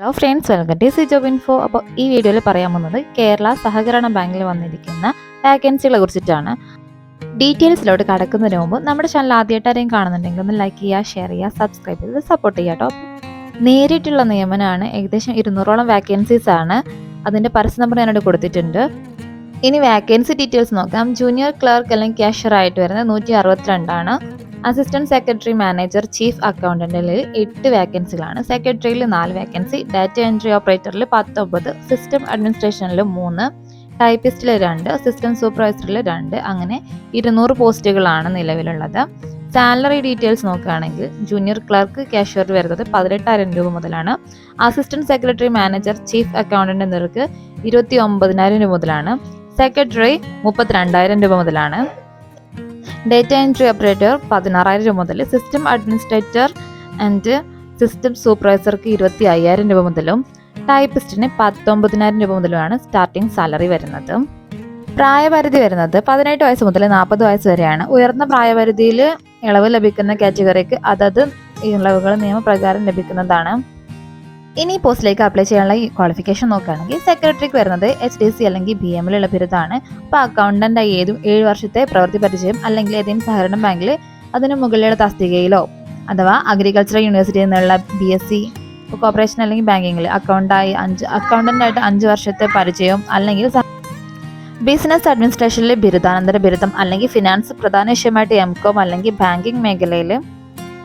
Hello friends welcome to C job info അപ്പോൾ ഈ വീഡിയോയിൽ പറയാൻ പോകുന്നത് കേരള സഹകരണ ബാങ്കിൽ വന്നിരിക്കുന്ന വാക്കൻസികളെ കുറിച്ചിട്ടാണ്. ഡീറ്റെയിൽസിലോട്ട് കടക്കുന്നതിന് മുമ്പ് നമ്മുടെ ചാനൽ ആദ്യമായിട്ട് ആരെയും കാണുന്നുണ്ടെങ്കിൽ ഒന്ന് ലൈക്ക് ചെയ്യുക ഷെയർ ചെയ്യുക സബ്സ്ക്രൈബ് ചെയ്ത് സപ്പോർട്ട് ചെയ്യുക കേട്ടോ നേരിട്ടുള്ള നിയമനമാണ് ഏകദേശം ഇരുന്നൂറോളം വാക്കൻസീസ് ആണ്. അതിന്റെ പരസ്യ നമ്പർ ഞാനോട് കൊടുത്തിട്ടുണ്ട്. ഇനി വാക്കൻസി ഡീറ്റെയിൽസ് നോക്കാം. ജൂനിയർ ക്ലർക്ക് അല്ലെങ്കിൽ ക്യാഷ്യർ ആയിട്ട് വരുന്നത് നൂറ്റി അറുപത്തിരണ്ടാണ്. അസിസ്റ്റന്റ് സെക്രട്ടറി മാനേജർ ചീഫ് അക്കൗണ്ടന്റിൽ എട്ട് വേക്കൻസികളാണ്. സെക്രട്ടറിയിൽ നാല് വേക്കൻസി ഡാറ്റ എൻട്രി ഓപ്പറേറ്ററിൽ പത്തൊമ്പത് സിസ്റ്റം അഡ്മിനിസ്ട്രേഷനിൽ മൂന്ന് ടൈപ്പിസ്റ്റിൽ രണ്ട് അസിസ്റ്റന്റ് സൂപ്പർവൈസറിൽ രണ്ട് അങ്ങനെ ഇരുന്നൂറ് പോസ്റ്റുകളാണ് നിലവിലുള്ളത്. സാലറി ഡീറ്റെയിൽസ് നോക്കുകയാണെങ്കിൽ ജൂനിയർ ക്ലർക്ക് ക്യാഷ്യർ വരുന്നത് പതിനെട്ടായിരം രൂപ മുതലാണ്. Assistant secretary manager chief accountant എന്നിവർക്ക് ഇരുപത്തി ഒമ്പതിനായിരം രൂപ മുതലാണ്. സെക്രട്ടറി മുപ്പത്തിരണ്ടായിരം രൂപ മുതലാണ്. ഡേറ്റ എൻട്രി ഓപ്പറേറ്റർ പതിനാറായിരം രൂപ മുതൽ സിസ്റ്റം അഡ്മിനിസ്ട്രേറ്റർ ആൻഡ് സിസ്റ്റം സൂപ്പർവൈസർക്ക് ഇരുപത്തി അയ്യായിരം രൂപ മുതലും ടൈപ്പിസ്റ്റിന് പത്തൊമ്പതിനായിരം രൂപ മുതലുമാണ് സ്റ്റാർട്ടിംഗ് സാലറി വരുന്നത്. പ്രായപരിധി വരുന്നത് പതിനെട്ട് വയസ്സ് മുതൽ നാൽപ്പത് വയസ്സ് വരെയാണ്. ഉയർന്ന പ്രായപരിധിയിൽ ഇളവ് ലഭിക്കുന്ന കാറ്റഗറിക്ക് അതത് ഇളവുകൾ നിയമപ്രകാരം ലഭിക്കുന്നതാണ്. ഇനി പോസ്റ്റിലേക്ക് അപ്ലൈ ചെയ്യാനുള്ള ക്വാളിഫിക്കേഷൻ നോക്കുകയാണെങ്കിൽ സെക്രട്ടറിക്ക് വരുന്നത് എച്ച് ഡി സി അല്ലെങ്കിൽ ബി എമ്മിലുള്ള ബിരുദമാണ്. അപ്പോൾ അക്കൗണ്ടന്റ് ഏതും ഏഴ് വർഷത്തെ പ്രവൃത്തി പരിചയം അല്ലെങ്കിൽ ഏതെങ്കിലും സഹകരണ ബാങ്കിൽ അതിന് മുകളിലുള്ള തസ്തികയിലോ അഥവാ അഗ്രികൾച്ചറൽ യൂണിവേഴ്സിറ്റിയിൽ നിന്നുള്ള ബി എസ് സി കോർപ്പറേഷൻ അല്ലെങ്കിൽ ബാങ്കിങ്ങിൽ അക്കൗണ്ടായി അഞ്ച് അക്കൗണ്ടന്റായിട്ട് അഞ്ച് വർഷത്തെ പരിചയം അല്ലെങ്കിൽ ബിസിനസ് അഡ്മിനിസ്ട്രേഷനിലെ ബിരുദാനന്തര ബിരുദം അല്ലെങ്കിൽ ഫിനാൻസ് പ്രധാന വിഷയമായിട്ട് എം കോം അല്ലെങ്കിൽ ബാങ്കിങ് മേഖലയിൽ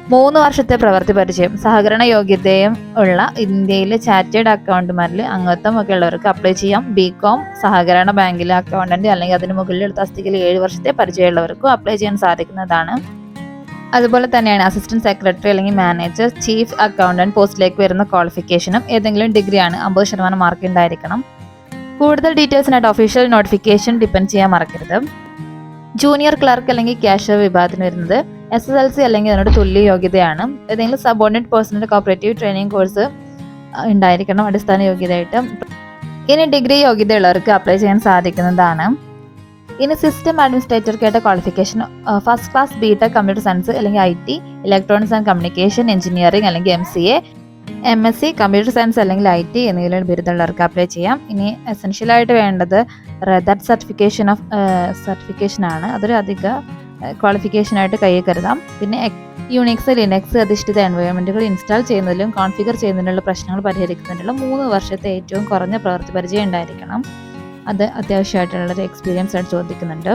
മൂന്ന് വർഷത്തെ പ്രവൃത്തി പരിചയം. സഹകരണ യോഗ്യതയും ഉള്ള ഇന്ത്യയിലെ ചാർട്ടേഡ് അക്കൗണ്ടുമാരിൽ അംഗത്വം ഒക്കെ ഉള്ളവർക്ക് അപ്ലൈ ചെയ്യാം. ബികോം സഹകരണ ബാങ്കിലെ അക്കൗണ്ടന്റ് അല്ലെങ്കിൽ അതിന് മുകളിലുള്ള തസ്തികയിൽ ഏഴ് വർഷത്തെ പരിചയമുള്ളവർക്കും അപ്ലൈ ചെയ്യാൻ സാധിക്കുന്നതാണ്. അതുപോലെ തന്നെയാണ് അസിസ്റ്റന്റ് സെക്രട്ടറി അല്ലെങ്കിൽ മാനേജർ ചീഫ് അക്കൗണ്ടന്റ് പോസ്റ്റിലേക്ക് വരുന്ന ക്വാളിഫിക്കേഷനും ഏതെങ്കിലും ഡിഗ്രിയാണ്. അമ്പത് ശതമാനം മാർക്ക് ഉണ്ടായിരിക്കണം. കൂടുതൽ ഡീറ്റെയിൽസിനായിട്ട് ഒഫീഷ്യൽ നോട്ടിഫിക്കേഷൻ ഡിപ്പെൻഡ് ചെയ്യാൻ മറക്കരുത്. ജൂനിയർ ക്ലർക്ക് അല്ലെങ്കിൽ ക്യാഷ്യർ വിഭാഗത്തിന് വരുന്നത് എസ് എസ് എൽ സി അല്ലെങ്കിൽ അതിനോട് തുല്യ യോഗ്യതയാണ്. ഏതെങ്കിലും subordinate personnel cooperative training course ഉണ്ടായിരിക്കണം അടിസ്ഥാന യോഗ്യതയായിട്ട്. ഇനി ഡിഗ്രി യോഗ്യതയുള്ളവർക്ക് അപ്ലൈ ചെയ്യാൻ സാധിക്കുന്നതാണ്. ഇനി system അഡ്മിനിസ്ട്രേറ്റർക്കായിട്ട് qualification first class B tech computer science അല്ലെങ്കിൽ I T electronics and communication engineering അല്ലെങ്കിൽ M C A M S C computer science അല്ലെങ്കിൽ ഐ ടി എന്നിവയിലുള്ള ബിരുദമുള്ളവർക്ക് അപ്ലൈ ചെയ്യാം. ഇനി എസെൻഷ്യലായിട്ട് വേണ്ടത് റെദർ സർട്ടിഫിക്കേഷൻ ഓഫ് സർട്ടിഫിക്കേഷൻ ആണ്. അതൊരു അധിക ക്വാളിഫിക്കേഷനായിട്ട് കയ്യിൽ കരുതാം. പിന്നെ യുണിക്സ് ലിനക്സ് അധിഷ്ഠിത എൻവയോൺമെന്റുകൾ ഇൻസ്റ്റാൾ ചെയ്യുന്നതിലും കോൺഫിഗർ ചെയ്യുന്നതിനുള്ള പ്രശ്നങ്ങൾ പരിഹരിക്കുന്നതിനുള്ള മൂന്ന് വർഷത്തെ ഏറ്റവും കുറഞ്ഞ പ്രവൃത്തി പരിചയം ഉണ്ടായിരിക്കണം. അത് അത്യാവശ്യമായിട്ടുള്ള ഒരു എക്സ്പീരിയൻസ് ആയിട്ട് ചോദിക്കുന്നുണ്ട്.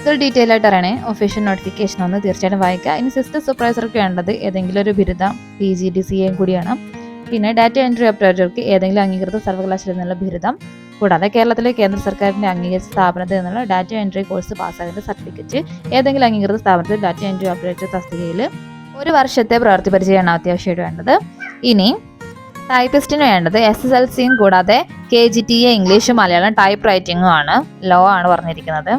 ഇതൊരു ഡീറ്റെയിൽ ആയിട്ട് അറിയണേ. ഒഫീഷ്യൽ നോട്ടിഫിക്കേഷൻ ഒന്ന് തീർച്ചയായിട്ടും വായിക്കുക. ഇനി സിസ്റ്റം സൂപ്പർവൈസർക്ക് വേണ്ടത് ഏതെങ്കിലും ഒരു ബിരുദം പി ജി ഡി സി എയും കൂടിയാണ്. പിന്നെ ഡാറ്റ എൻട്രി ഓപ്പറേറ്റർക്ക് ഏതെങ്കിലും അംഗീകൃത സർവകലാശാലയിൽ നിന്നുള്ള ബിരുദം. കൂടാതെ കേരളത്തിലെ കേന്ദ്ര സർക്കാരിന്റെ അംഗീകരിച്ച സ്ഥാപനത്തിൽ നിന്നുള്ള ഡാറ്റ എൻട്രി കോഴ്സ് പാസ്സായതിന്റെ സർട്ടിഫിക്കറ്റ് ഏതെങ്കിലും അംഗീകൃത സ്ഥാപനത്തിൽ ഡാറ്റ എൻട്രി ഓപ്പറേറ്റർ തസ്തികയിൽ ഒരു വർഷത്തെ പ്രവൃത്തി പരിചയമാണ് അത്യാവശ്യമായിട്ട് വേണ്ടത്. ഇനി ടൈപ്പിസ്റ്റിന് വേണ്ടത് എസ് എസ് എൽ സിയും കൂടാതെ K G T A English Malayalam type റൈറ്റിംഗും ആണ്. ലോ ആണ് പറഞ്ഞിരിക്കുന്നത്.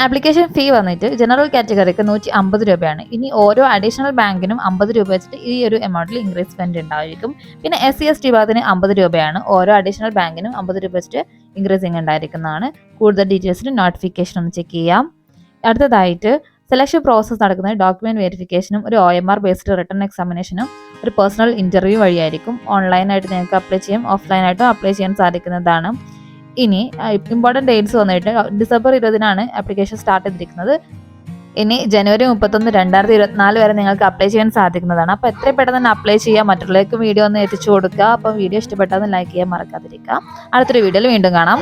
ആപ്ലിക്കേഷൻ ഫീ വന്നിട്ട് ജനറൽ കാറ്റഗറിക്ക് നൂറ്റി അമ്പത് രൂപയാണ്. ഇനി ഓരോ അഡീഷണൽ ബാങ്കിനും അമ്പത് രൂപ വെച്ചിട്ട് ഈ ഒരു എമൗണ്ടിൽ ഇൻക്രീസ്മെന്റ് ഉണ്ടായിരിക്കും. പിന്നെ എസ് സി എസ് ടി വിഭാഗത്തിന് അമ്പത് രൂപയാണ്. ഓരോ അഡീഷണൽ ബാങ്കിനും അമ്പത് രൂപ വെച്ചിട്ട് ഇൻക്രീസിങ് ഉണ്ടായിരിക്കുന്നതാണ്. കൂടുതൽ ഡീറ്റെയിൽസിന് നോട്ടിഫിക്കേഷൻ ഒന്ന് ചെക്ക് ചെയ്യാം. അടുത്തതായിട്ട് സെലക്ഷൻ പ്രോസസ്സ് നടക്കുന്നത് ഡോക്യുമെന്റ് വെരിഫിക്കേഷനും ഒരു O M R based written എക്സാമിനേഷനും ഒരു പേഴ്സണൽ ഇന്റർവ്യൂ വഴിയായിരിക്കും. ഓൺലൈനായിട്ട് നിങ്ങൾക്ക് അപ്ലൈ ചെയ്യാം ഓഫ്ലൈനായിട്ടും അപ്ലൈ ചെയ്യാൻ സാധിക്കുന്നതാണ്. ഇനി ഇമ്പോർട്ടന്റ് ഡേറ്റ്സ് വന്നിട്ട് ഡിസംബർ ഇരുപതിനാണ് ആപ്ലിക്കേഷൻ സ്റ്റാർട്ട് ചെയ്തിരിക്കുന്നത്. ഇനി ജനുവരി മുപ്പത്തൊന്ന് രണ്ടായിരത്തി ഇരുപത്തിനാല് വരെ നിങ്ങൾക്ക് അപ്ലൈ ചെയ്യാൻ സാധിക്കുന്നതാണ്. അപ്പോൾ എത്രയും പെട്ടെന്ന് തന്നെ അപ്ലൈ ചെയ്യുക മറ്റുള്ളവർക്കും വീഡിയോ ഒന്ന് എത്തിച്ചു കൊടുക്കുക. അപ്പം വീഡിയോ ഇഷ്ടപ്പെട്ടാൽ ലൈക്ക് ചെയ്യാൻ മറക്കാതിരിക്കുക. അടുത്തൊരു വീഡിയോയിൽ വീണ്ടും കാണാം.